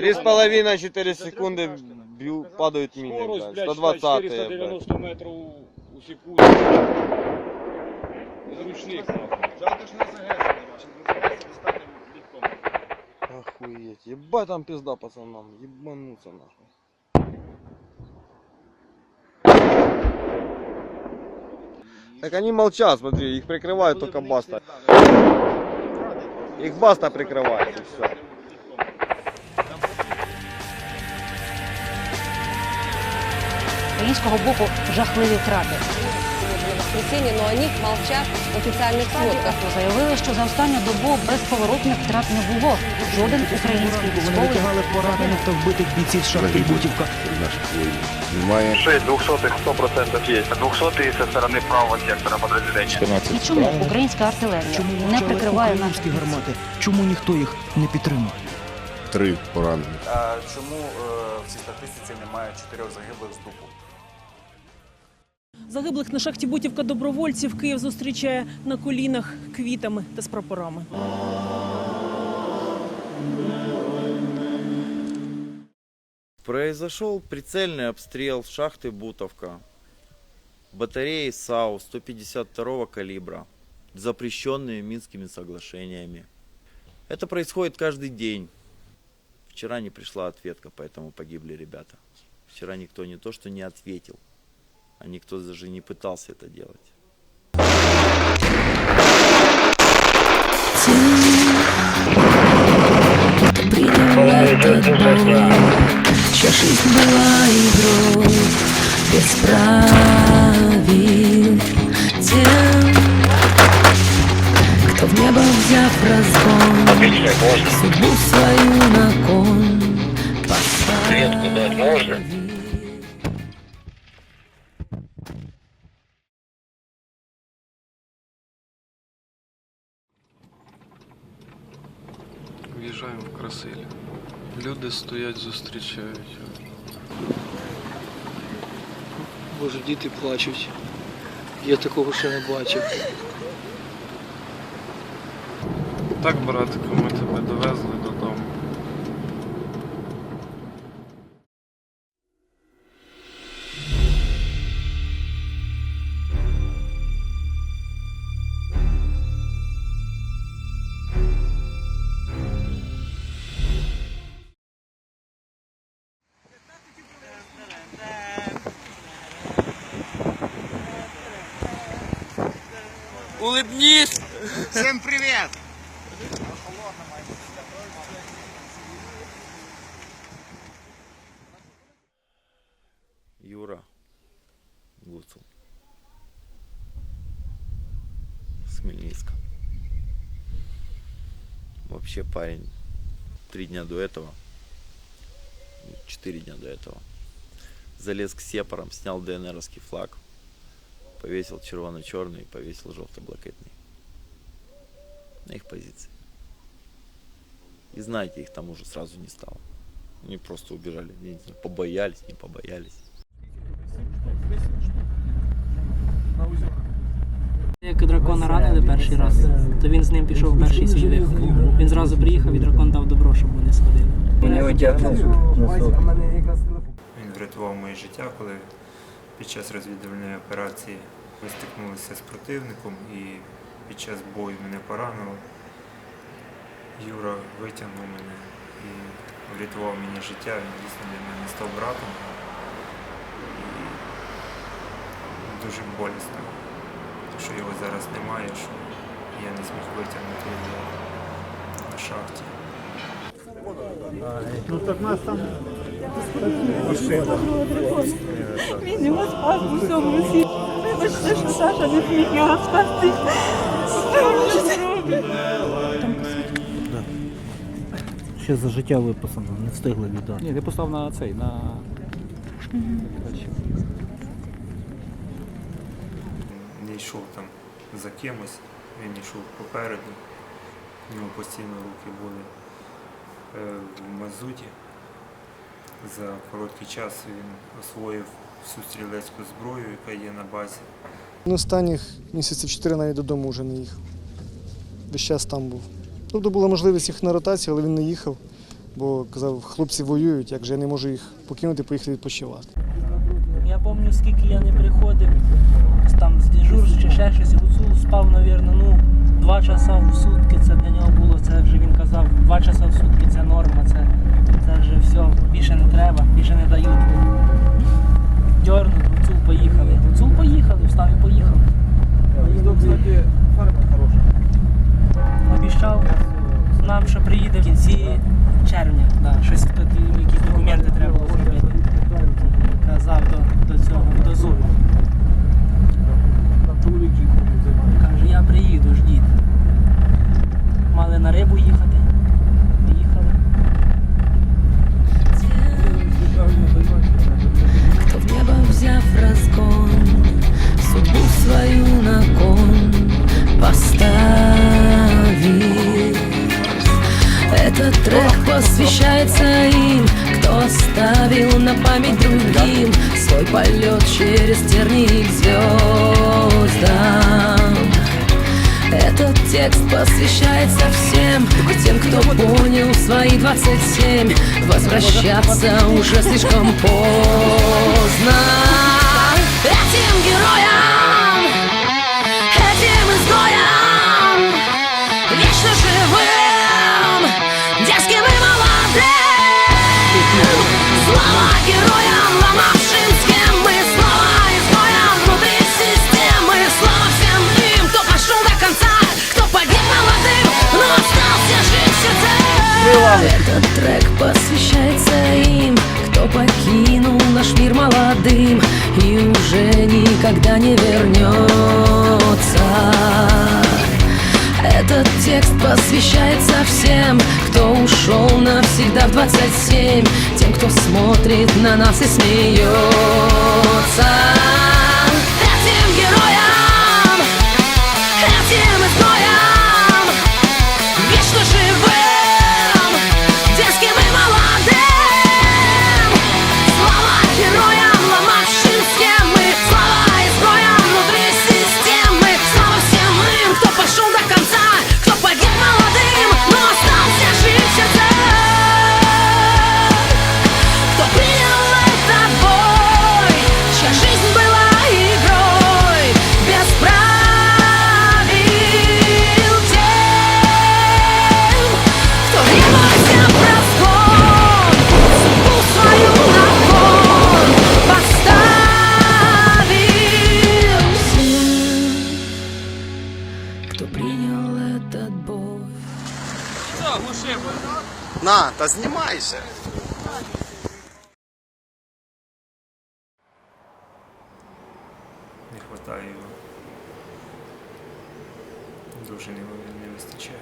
Три с половиной, четыре секунды бью, падают мины, Скорость, блядь. блядь, 120 блядь. 490 метрів у секунду. Зручних, нахуй. Жалко, що не легко. Охуеть, ебать там пизда пацанам, ебануться нахуй. Так они молчат, смотри, их прикрывает только Баста. Их Баста прикрывает и все. З українського боку жахливі втрати. воскресенье, но о них молчат в официальных сводках. Заявили, що за останню добу безповоротних втрат не було. Жоден український Вони військовий витягали поранених та вбитих бійців з шахти Бутівка. Шесть двухсотых сто процентов есть. Двухсотые со стороны правого сектора подразделения. і чому українська артилерія Чому не мовчали прикриває наші українські гармати? Чому ніхто їх не підтримав? Три поранені. А чому е, в цій статистиці немає чотирьох загиблих з дупу? Загиблих на шахті Бутівка добровольців Київ зустрічає на колінах квітами та з прапорами. Произошел прицельный обстрел шахты Бутовка, батареи САУ 152 калибра, запрещенные Минскими соглашениями. Это происходит каждый день. Вчера не пришла ответка, поэтому погибли ребята. Вчера никто не то, что не ответил, А никто даже не пытался это делать. Жизнь была игрой без правил. Тем, кто в небо взяв разгон, судьбу свою на кон поставил. В'їжджаємо в Красиль. Люди стоять, зустрічають. Боже, діти плачуть. Я такого ще не бачив. Так, братику, ми тебе довезли Улыбнись! Всім привіт! Юра Гуцул. С Хмельницка. Вообще парень три дня до этого, четыре дня до этого, залез к сепарам, снял ДНРовский флаг, повесил червоно-черный, повесил желто-блакитный на их позиции. И знаете, их там уже сразу не стало. Они просто убежали, не знаю, побоялись, не побоялись. Як дракона ранили перший раз, то він з ним пішов в перший свій виход. Він зразу приїхав і дракон дав добро, щоб вони сходили. Він врятував моє життя, коли під час розвідувальної операції ми стикнулися з противником і під час бою мене поранило. Юра витягнув мене і врятував мені життя. Він дійсно для мене став братом. І дуже болісно, що його зараз немає, що я не зміг витягнути його на шахті. Він його спас у всьому світі. Вибачте, що Саша не зміг його спасти. Ще за життя виписано, не встигли віддати. Ні, ти постав на цей, на. не йшов там за кимось, він йшов попереду. У нього постійно руки були е, в мазуті. За короткий час він освоїв всю стрілецьку зброю, яка є на базі. Ну, останніх місяців чотири навіть додому вже не їхав. Весь час там був. Тобто була можливість їх на ротацію, але він не їхав. бо казав, хлопці воюють, як же я не можу їх покинути, поїхати відпочивати. Я пам'ятаю, скільки я не приходив, там з дежурств чи ще щось, гуцул спав, навірно, ну, два часа в сутки, це для нього було, це вже він казав, два часа в сутки це норма, це, це вже все, більше не треба, більше не дають. Дьорнуть, гуцул поїхали. Гуцул поїхали, встав і поїхали. Этот трек посвящается им. Кто оставил на память другим Свой полет через тернии к звездам? Этот текст посвящается всем Тем, кто понял свои 27 Возвращаться уже слишком поздно Этот трек посвящается им. Кто покинул наш мир молодым И уже никогда не вернется? Этот текст посвящается всем, кто ушел навсегда в 27 Тем, кто смотрит на нас и смеется На, та знімайся. Не вистачає його. Дуже не, вистачає.